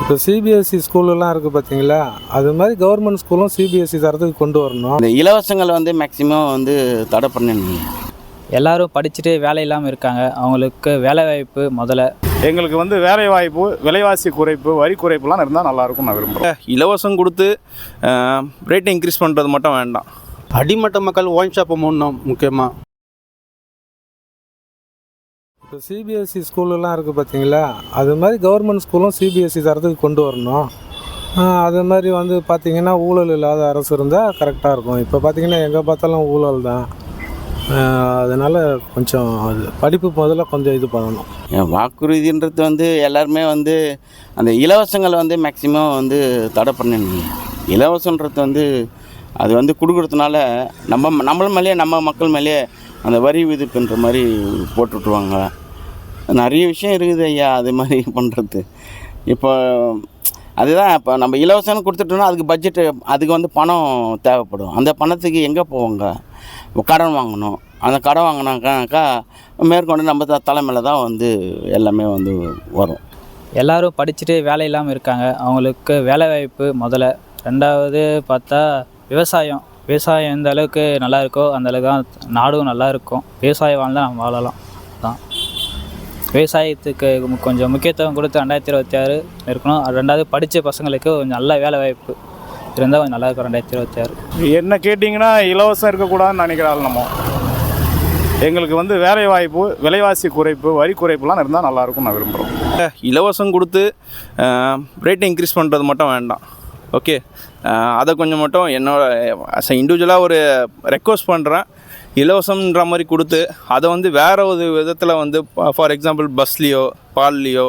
இப்போ சிபிஎஸ்சி ஸ்கூலெல்லாம் இருக்குது பார்த்தீங்களா? அது மாதிரி கவர்மெண்ட் ஸ்கூலும் சிபிஎஸ்சி தரத்துக்கு கொண்டு வரணும். இந்த இலவசங்கள் வந்து மேக்ஸிமம் வந்து தடை பண்ணணும். எல்லாரும் படிச்சுட்டு வேலை இல்லாமல் இருக்காங்க. அவங்களுக்கு வேலை வாய்ப்பு முதல்ல. எங்களுக்கு வந்து வேலை வாய்ப்பு விலைவாசி குறைப்பு வரி குறைப்புலாம் இருந்தால் நல்லாயிருக்கும் நான் விரும்புகிறேன் இலவசம் கொடுத்து ரேட்டை இன்க்ரீஸ் பண்ணுறது மட்டும் வேண்டாம். அடிமட்ட மக்கள் ஒயின் ஷாப்பை மூடணும் முக்கியமாக இப்போ சிபிஎஸ்சி ஸ்கூலெல்லாம் இருக்குது பார்த்தீங்களா? அது மாதிரி கவர்மெண்ட் ஸ்கூலும் சிபிஎஸ்சி தரத்துக்கு கொண்டு வரணும். அது மாதிரி வந்து பார்த்திங்கன்னா ஊழல் இல்லாத அரசு இருந்தால் கரெக்டாக இருக்கும். இப்போ பார்த்தீங்கன்னா எங்கே பார்த்தாலும் ஊழல் தான். அதனால் கொஞ்சம் அது படிப்பு முதல்ல கொஞ்சம் இது பண்ணணும். என் வாக்குறுதின்றது வந்து எல்லாருமே வந்து அந்த இலவசங்களை வந்து மேக்சிமம் வந்து தடை பண்ணணும். இலவசன்றது வந்து அது வந்து கொடுக்குறதுனால நம்ம நம்மள மேலேயே நம்ம மக்கள் மேலேயே அந்த வரி விதிப்புன்ற மாதிரி போட்டு விட்ருவாங்க நிறைய விஷயம் இருக்குது ஐயா அது மாதிரி பண்ணுறது இப்போ அதுதான் இப்போ நம்ம இலவசம்னு கொடுத்துட்டோம்னா அதுக்கு பட்ஜெட்டு அதுக்கு வந்து பணம் தேவைப்படும். அந்த பணத்துக்கு எங்கே போவாங்க? கடன் வாங்கணும். அந்த கடன் வாங்கினாக்கா மேற்கொண்டு நம்ம த தலைமையில் தான் வந்து எல்லாமே வந்து வரும். எல்லாரும் படிச்சுட்டு வேலை இல்லாமல் இருக்காங்க. அவங்களுக்கு வேலை வாய்ப்பு முதல்ல. ரெண்டாவது பார்த்தா விவசாயம். விவசாயம் எந்த அளவுக்கு நல்லா இருக்கோ அந்த அளவுக்கு தான் நாடும் நல்லா இருக்கும். விவசாயம் வாழ்ந்தால் நம்ம வாழலாம். தான் விவசாயத்துக்கு கொஞ்சம் முக்கியத்துவம் கொடுத்து ரெண்டாயிரத்தி இருபத்தி ஆறு இருக்கணும். ரெண்டாவது படித்த பசங்களுக்கு கொஞ்சம் நல்ல வேலை வாய்ப்பு இருந்தால் கொஞ்சம் நல்லா இருக்கும் ரெண்டாயிரத்தி இருபத்தி ஆறு. என்ன கேட்டிங்கன்னா இலவசம் இருக்கக்கூடாதுன்னு நினைக்கிறாள் நம்ம. எங்களுக்கு வந்து வேலை வாய்ப்பு விலைவாசி குறைப்பு வரி குறைப்புலாம் இருந்தால் நல்லாயிருக்கும் நான் விரும்புகிறோம் இலவசம் கொடுத்து ரேட்டை இன்க்ரீஸ் பண்ணுறது மட்டும் வேண்டாம். ஓகே. அதை கொஞ்சம் மட்டும் என்னோட அஸ் இண்டிவிஜுவலாக ஒரு ரெக்வஸ்ட் பண்ணுறேன் இலவசம்ன்ற மாதிரி கொடுத்து அதை வந்து வேறு ஒரு விதத்தில் வந்து ஃபார் எக்ஸாம்பிள் பஸ்லேயோ பால்லையோ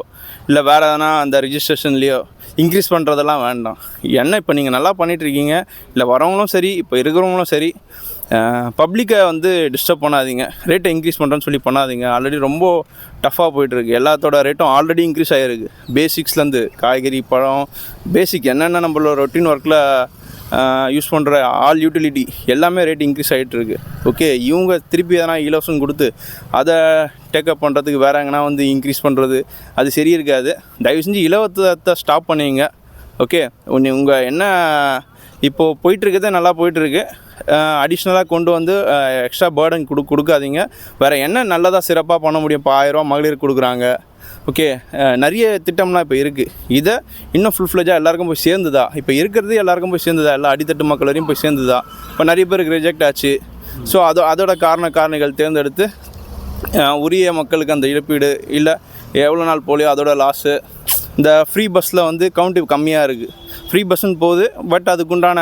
இல்லை வேறு எதனா அந்த ரிஜிஸ்ட்ரேஷன்லேயோ இன்க்ரீஸ் பண்ணுறதெல்லாம் வேண்டாம். என்ன இப்போ நீங்கள் நல்லா பண்ணிகிட்ருக்கீங்க இல்லை வரவங்களும் சரி இப்போ இருக்கிறவங்களும் சரி பப்ளிக்கை வந்து டிஸ்டர்ப் பண்ணாதீங்க. ரேட்டை இன்க்ரீஸ் பண்ணுறேன்னு சொல்லி பண்ணாதீங்க. ஆல்ரெடி ரொம்ப டஃப்பாக போயிட்டுருக்கு. எல்லாத்தோட ரேட்டும் ஆல்ரெடி இன்க்ரீஸ் ஆகிருக்கு பேசிக்ஸ்லேருந்து காய்கறி பழம் பேசிக் என்னென்ன நம்மளோட ரொட்டீன் ஒர்க்கில் யூஸ் பண்ணுற ஆல் யூட்டிலிட்டி எல்லாமே ரேட் இன்க்ரீஸ் ஆகிட்டுருக்கு ஓகே இவங்க திருப்பி எதனா இலவசம் கொடுத்து அதை டேக்கப் பண்ணுறதுக்கு வேற எங்கன்னா வந்து இன்க்ரீஸ் பண்ணுறது அது சரி இருக்காது. தயவு செஞ்சு இலவசத்தை ஸ்டாப் பண்ணுவீங்க ஓகே உங்கள் என்ன இப்போது போயிட்டுருக்கதே நல்லா போயிட்டுருக்கு. அடிஷ்னலாக கொண்டு வந்து எக்ஸ்ட்ரா பேர்டன் கொடு கொடுக்காதீங்க. வேறு என்ன நல்லதாக சிறப்பாக பண்ண முடியும்? இப்போ ஆயிரரூவா மகளிர் கொடுக்குறாங்க. ஓகே நிறைய திட்டம்லாம் இப்போ இருக்குது இதை இன்னும் ஃபுல் ஃப்ளெஜாக எல்லாருக்கும் போய் சேர்ந்துதா? இப்போ இருக்கிறது எல்லாருக்கும் போய் சேர்ந்துதா? எல்லா அடித்தட்டு மக்கள் வரையும் போய் சேர்ந்துதா? இப்போ நிறைய பேருக்கு ரிஜெக்ட் ஆச்சு. ஸோ அதோ அதோட காரண காரணிகள் தேர்ந்தெடுத்து உரிய மக்களுக்கு அந்த இழப்பீடு இல்லை எவ்வளோ நாள் போலியோ அதோட லாஸு இந்த ஃப்ரீ பஸ்ஸில் வந்து கவுண்ட் கம்மியாக இருக்குது ஃப்ரீ பஸ்ஸுன்னு போகுது. பட் அதுக்குண்டான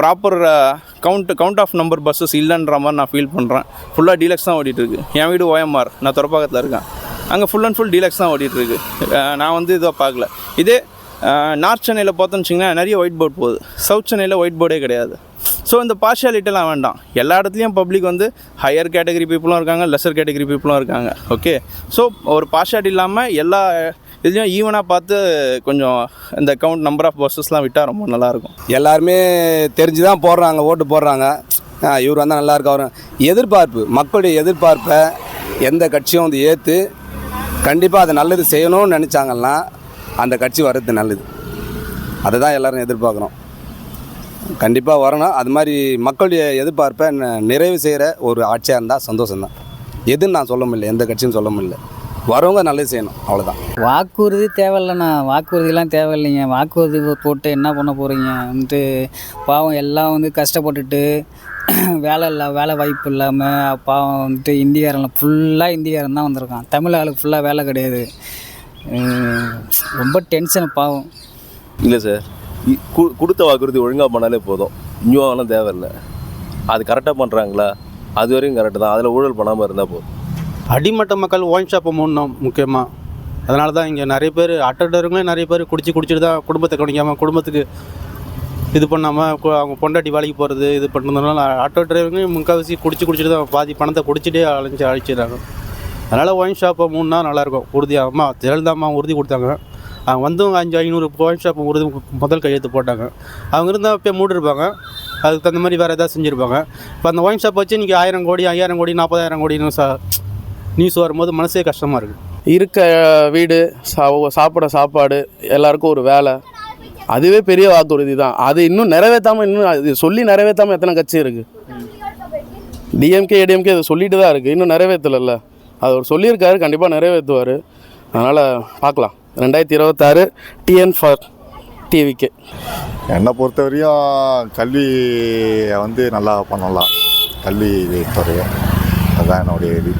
proper count count of number buses இல்லைன்ற மாதிரி நான் ஃபீல் பண்ணுறேன் ஃபுல்லாக டீலக்ஸ் தான் ஓடிட்டுருக்கு. என் வீடு ஓஎம்ஆர். நான் துறப்பாக்கத்தில் இருக்கேன். அங்கே ஃபுல் அண்ட் ஃபுல் டீலக்ஸ் தான் ஓடிட்டுருக்கு. நான் வந்து இதை பார்க்கல. இதே நார்த் சென்னையில் பார்த்தோன்னு வச்சிங்கன்னா நிறைய ஒயிட் போர்ட் போகுது. சவுத் சென்னையில் ஒயிட் போர்டே கிடையாது. ஸோ இந்த பார்ஷியாலிட்டிலாம் வேண்டாம். எல்லா இடத்துலையும் பப்ளிக் வந்து ஹையர் கேட்டகரி பீப்புளும் இருக்காங்க லெஸர் கேட்டகரி பீப்புளும் இருக்காங்க. ஓகே ஸோ ஒரு பார்ஷியாலிட்டி இல்லாமல் எல்லா இதுலேயும் ஈவனாக பார்த்து கொஞ்சம் இந்த கவுண்ட் நம்பர் ஆஃப் பஸ்ஸஸ்லாம் விட்டால் ரொம்ப நல்லாயிருக்கும். எல்லாருமே தெரிஞ்சு தான் போடுறாங்க ஓட்டு போடுறாங்க. இவர் வந்தால் நல்லா அவர் எதிர்பார்ப்பு மக்களுடைய எதிர்பார்ப்பை எந்த கட்சியும் வந்து ஏற்று கண்டிப்பாக அதை நல்லது செய்யணும்னு நினச்சாங்கன்னா அந்த கட்சி வர்றது நல்லது. அதை தான் எல்லோரும் எதிர்பார்க்குறோம் கண்டிப்பாக வரணும். அது மாதிரி மக்களுடைய எதிர்பார்ப்பை ந- நிறைவு செய்கிற ஒரு ஆட்சியாக இருந்தால் சந்தோஷம்தான். எதுன்னு நான் சொல்ல முடியல எந்த கட்சியும் சொல்ல முடியல. வரவங்க நல்லது செய்யணும் அவ்வளோதான் வாக்குறுதி தேவையில்லைண்ணா. வாக்குறுதிலாம் தேவையில்லைங்க. வாக்குறுதி போட்டு என்ன பண்ண போகிறீங்க வந்துட்டு பாவம் எல்லாம் வந்து கஷ்டப்பட்டுட்டு வேலை இல்லை வேலை வாய்ப்பு இல்லாமல் பாவம் வந்துட்டு இந்தியாரன் ஃபுல்லாக இந்தியாரன் தான் வந்திருக்கான் தமிழ் ஆளுக்கு ஃபுல்லாக வேலை கிடையாது. ரொம்ப டென்ஷன் பாவம். இல்லை சார் கொடுத்த வாக்குறுதி ஒழுங்காக பண்ணாலே போதும். இன்னும் தேவையில்லை. அது கரெக்டாக பண்ணுறாங்களா அது வரையும் கரெக்டு தான். அதில் ஊழல் பண்ணாமல் இருந்தால் போதும். அடிமட்ட மக்கள் ஒயின் ஷாப்பை மூடணும் முக்கியமாக அதனால தான் இங்கே நிறைய பேர் அட்டடருங்களே நிறைய பேர் குடிச்சு குடிச்சிட்டு தான் குடும்பத்தை கவனிக்காமல் குடும்பத்துக்கு இது பண்ணாமல் அவங்க பொண்டாட்டி வேலைக்கு போகிறது இது பண்ணுறதுனால ஆட்டோ டிரைவருங்க முக்கால்வாசி குடிச்சு குடிச்சிட்டு தான் பாதி பணத்தை குடிச்சிட்டே அழைச்சி அழிச்சிடுறாங்க. அதனால் ஒயின் ஷாப்பை மூணுனா நல்லாயிருக்கும். உறுதியாக அம்மா ஜெயலலிதா அம்மா உறுதி கொடுத்தாங்க. அவங்க வந்தும் அஞ்சு ஐநூறு ஒயின் ஷாப் உறுதி முதல் கையெழுத்து போட்டாங்க. அவங்க இருந்தால் அப்போ மூடிருப்பாங்க. அதுக்கு தகுந்த மாதிரி வேறு எதாவது செஞ்சுருப்பாங்க. இப்போ அந்த ஒயின் ஷாப் வச்சு இன்றைக்கி ஆயிரம் கோடி ஐயாயிரம் கோடி நாற்பதாயிரம் கோடின்னு சா நியூஸ் வரும்போது மனசே கஷ்டமாக இருக்குது இருக்க வீடு சா சாப்பிட சாப்பாடு எல்லாருக்கும் ஒரு வேலை. அதுவே பெரிய வாக்குறுதி தான். அது இன்னும் நிறைவேற்றாமல் இன்னும் அது சொல்லி நிறைவேற்றாமல் எத்தனை கட்சி இருக்குது டிஎம்கே ஏடிஎம்கே அதை சொல்லிட்டு தான் இருக்குது இன்னும் நிறைவேற்றலைல்ல அது அவர் சொல்லியிருக்காரு கண்டிப்பாக நிறைவேற்றுவார். அதனால் பார்க்கலாம். ரெண்டாயிரத்தி இருபத்தாறு டிஎன் ஃபார் டிவிக்கு என்னை பொறுத்த வரையும் கல்வி வந்து நல்லா பண்ணலாம். கல்வி துறையை அதுதான் என்னுடைய இது.